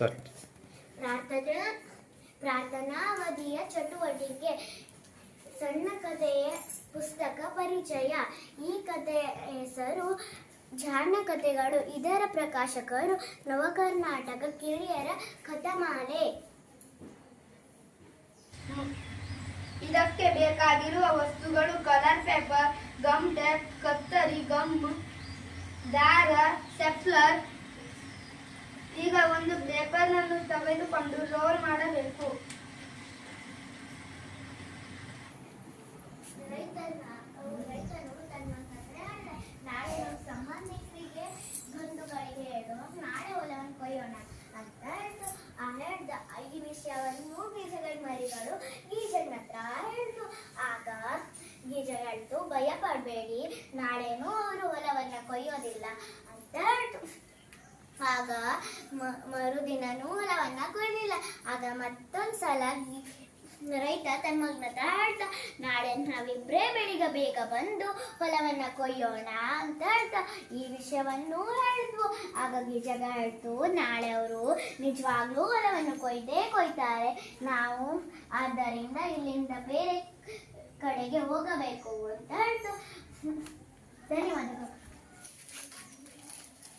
ಪ್ರಾರ್ಥನಾ ಪ್ರಾರ್ಥನಾವಧಿಯ ಚಟುವಟಿಕೆ ಸಣ್ಣ ಕಥೆಯ ಪುಸ್ತಕ ಪರಿಚಯ ಈ ಕಥೆಯ ಹೆಸರು ಜಾಣ ಕಥೆಗಳು ಇದರ ಪ್ರಕಾಶಕರು ನವಕರ್ನಾಟಕ ಕಿರಿಯರ ಕಥಮಾಲೆ. ಇದಕ್ಕೆ ಬೇಕಾಗಿರುವ ವಸ್ತುಗಳು ಕಲರ್ ಪೇಪರ್ ಗಮ್ ಟೇಪ್ ಕತ್ತರಿ ಗಮ್ ದಾರ ಸ್ಟೆಪ್ಲರ್ ಈಗ ಒಂದು ಪೇಪರ್ನನ್ನು ತೆಗೆದುಕೊಂಡು ರೋಲ್ ಮಾಡಬೇಕು. ಈ ವಿಷಯವನ್ನು ಮರಿಗಳು ಹೇಳ್ತು. ಆಗ ಭಯ ಪಡಬೇಡಿ, ನಾಳೆನೂ ಅವರು ಹೊಲವನ್ನ ಕೊಯ್ಯೋದಿಲ್ಲ ಅಂತ ಆಗ ಮ- ಮರುದಿನನೂ ಹೊಲವನ್ನ ಕೊಡಲಿಲ್ಲ. ಆಗ ಮತ್ತೊಂದ್ಸಲ ರೈತ ತನ್ನ ಮಗನ ಹತ್ರ ನಾಳೆ ನಾವಿಬ್ಬರೇ ಬೆಳಿಗ್ಗೆ ಬೇಗ ಬಂದು ಹೊಲವನ್ನ ಕೊಯ್ಯೋಣ ಅಂತ ಹೇಳ್ತಾ. ಈ ವಿಷಯವನ್ನು ಹೇಳಿದ್ವು. ಆಗ ಗಿಜಗ ಹೇಳ್ತು, ನಾಳೆ ಅವರು ನಿಜವಾಗ್ಲೂ ಹೊಲವನ್ನು ಕೊಯ್ದೇ ಕೊಯ್ತಾರೆ. ನಾವು ಆದ್ದರಿಂದ ಇಲ್ಲಿಂದ ಬೇರೆ ಕಡೆಗೆ ಹೋಗಬೇಕು ಅಂತ ಹೇಳ್ತು. ಧನ್ಯವಾದಗಳು.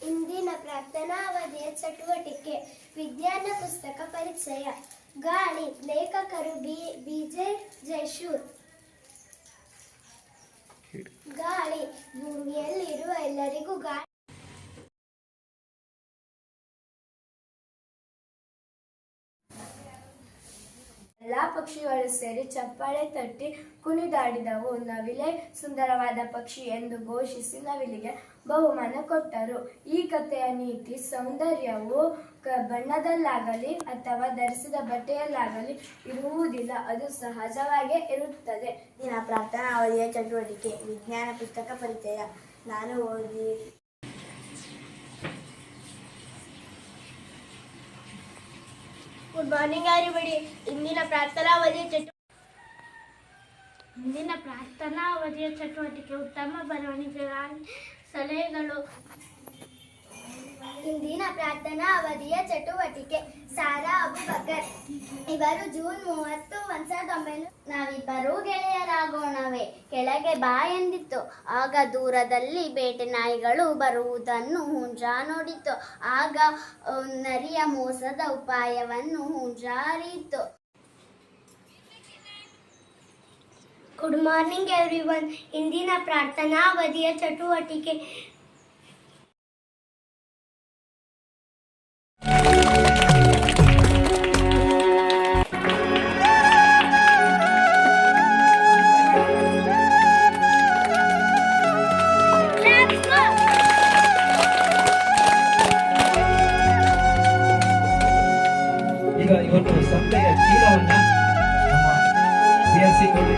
ಇಂದಿನ ಪ್ರಾರ್ಥನಾ ಅವಧಿಯ ಚಟುವಟಿಕೆ ವಿಜ್ಞಾನ ಪುಸ್ತಕ ಪರಿಚಯ ಗಾಳಿ ಲೇಖಕರು ಬಿ ಬಿಜೆ ಜಯಶೂರ್. ಗಾಳಿ ಭೂಮಿಯಲ್ಲಿರುವ ಎಲ್ಲರಿಗೂ ಗಾಳಿ. ಎಲ್ಲಾ ಪಕ್ಷಿಗಳು ಸೇರಿ ಚಪ್ಪಾಳೆ ತಟ್ಟಿ ಕುಣಿದಾಡಿದವು. ನವಿಲೆ ಸುಂದರವಾದ ಪಕ್ಷಿ ಎಂದು ಘೋಷಿಸಿ ನವಿಲಿಗೆ ಬಹುಮಾನ ಕೊಟ್ಟರು. ಈ ಕಥೆಯ ನೀತಿ ಸೌಂದರ್ಯವು ಬಣ್ಣದಲ್ಲಾಗಲಿ ಅಥವಾ ಧರಿಸಿದ ಬಟ್ಟೆಯಲ್ಲಾಗಲಿ ಇರುವುದಿಲ್ಲ. ಅದು ಸಹಜವಾಗೇ ಇರುತ್ತದೆ. ದಿನ ಪ್ರಾರ್ಥನಾ ಅವಧಿಯ ಚಟುವಟಿಕೆ, ವಿಜ್ಞಾನ ಪುಸ್ತಕ ಪರಿಚಯ. ನಾನು ಓದಿ ಗುಡ್ ಮಾರ್ನಿಂಗ್ everybody. ಇಂದಿನ ಪ್ರಾರ್ಥನಾ ಅವಧಿಯ ಚಟು ಇಂದಿನ ಪ್ರಾರ್ಥನಾ ಅವಧಿಯ ಚಟುವಟಿಕೆ ಉತ್ತಮ ಬರವಣಿಗೆಗಾಗಿ ಸಲಹೆಗಳು ಇಂದಿನ ಪ್ರಾರ್ಥನಾ ಅವಧಿಯ ಚಟುವಟಿಕೆ, ಸಾರಾ ಅಬುಬಕರ್ ಇವರು ಜೂನ್ ಮೂವತ್ತು, ಒಂದ್ ಸಾವಿರದ ಒಂಬೈನೂರ ನಾವಿಬ್ಬರೂ ಗೆಳೆಯರಾಗೋಣವೇ. ಕೆಳಗೆ ಬಾ ಎಂದಿತ್ತು. ಆಗ ದೂರದಲ್ಲಿ ಬೇಟೆ ನಾಯಿಗಳು ಬರುವುದನ್ನು ಹುಂಜಾ ನೋಡಿತ್ತು ಆಗ ನರಿಯ ಮೋಸದ ಉಪಾಯವನ್ನು ಹುಂಜಾ ಅರಿಯಿತು. ಗುಡ್ ಮಾರ್ನಿಂಗ್ ಎವ್ರಿ ಒನ್ ಇಂದಿನ ಪ್ರಾರ್ಥನಾ ಅವಧಿಯ ಚಟುವಟಿಕೆ ಓಪನ್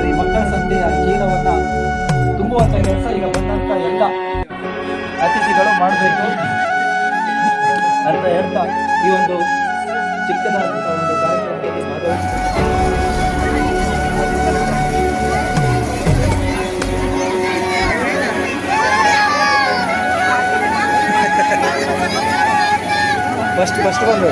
ಈ ಮಕ್ಕಳ ಸಂತೆಯ ಜೀವನವನ್ನು ತುಂಬುವಂಥ ಕೆಲಸ ಈಗ ಎಲ್ಲ ಅತಿಥಿಗಳು ಮಾಡಬೇಕು ಅಂತ ಹೇಳ್ತಾ ಈ ಒಂದು ಚಿಕ್ಕದಾದಂತಹ ಒಂದು ಕಾರ್ಯಕ್ರಮದಲ್ಲಿ ಭಾಗವಹಿಸಿದ್ದಾರೆ ಫಸ್ಟ್ ಫಸ್ಟ್ ಬಂದು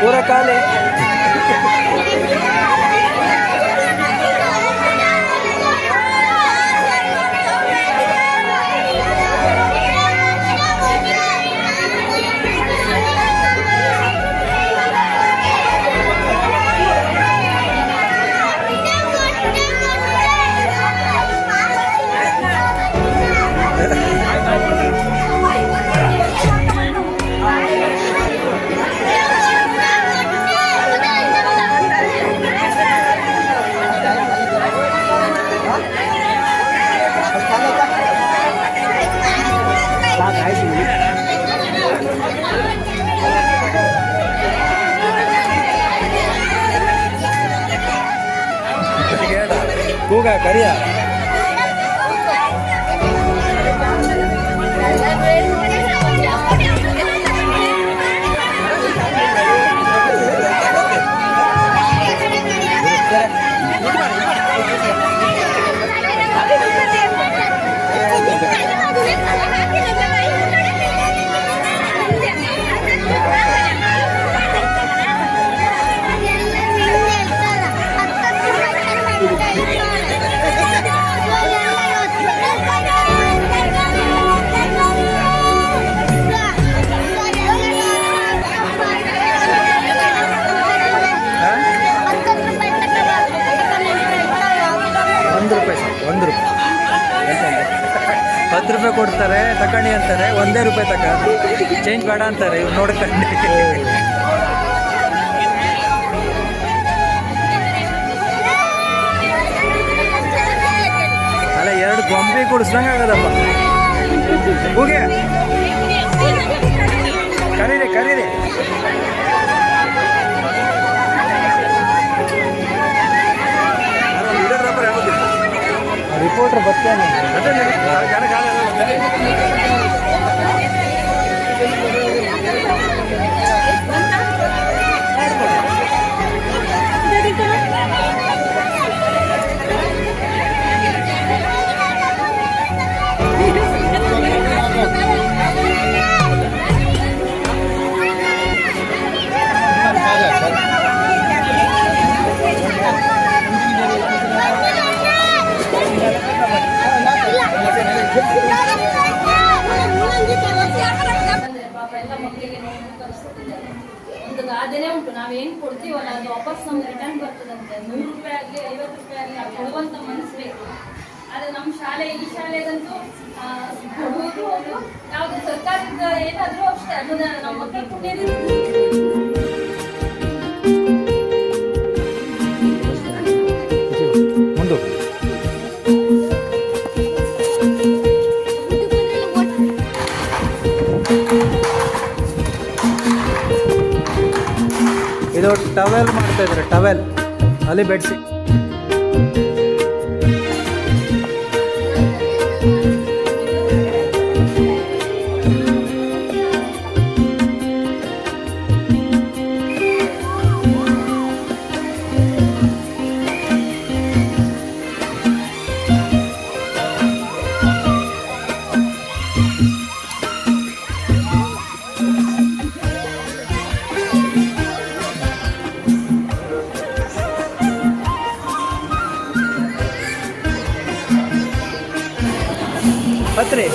पूरा काले ભૂગા કર્યા. ಒಂದು ರೂಪಾಯಿ ಸಾಕು, ಒಂದು ರೂಪಾಯಿ. ಹತ್ತು ರೂಪಾಯಿ ಕೊಡ್ತಾರೆ, ತಕಣಿ ಅಂತಾರೆ, ಒಂದೇ ರೂಪಾಯಿ ತಕ. ಚೇಂಜ್ ಬೇಡ ಅಂತಾರೆ, ಇವ್ರು ನೋಡ್ಕೊಂಡು ಅಲ್ಲ, ಎರಡು ಗೊಂಬೆ ಕೊಡಿಸ್ದಂಗೆ ಆಗದಪ್ಪ ಹೋಗಿ. ಕರೀರಿ ಕರೀರಿ. ರಿಪೋರ್ಟರ್ ಬರ್ತಾನೆ. ಮನಸ್ಸು ಆದ್ರೆ ನಮ್ಮ ಶಾಲೆ, ಈ ಶಾಲೆಗಂತೂ ಕೊಡುವುದು ಹೌದು ಯಾವ್ದು ಸರ್ಕಾರದ ಏನಾದ್ರೂ ಅಷ್ಟೇ ಅನುದಾನ ನಮ್ಮ ಮಕ್ಕಳು ಪುಣ್ಯದಿಂದ ಇದು ಟವೆಲ್ ಮಾಡ್ತಾ ಇದ್ದಾರೆ, ಟವೆಲ್. ಅಲ್ಲಿ ಬೆಡ್ಸಿ Patre.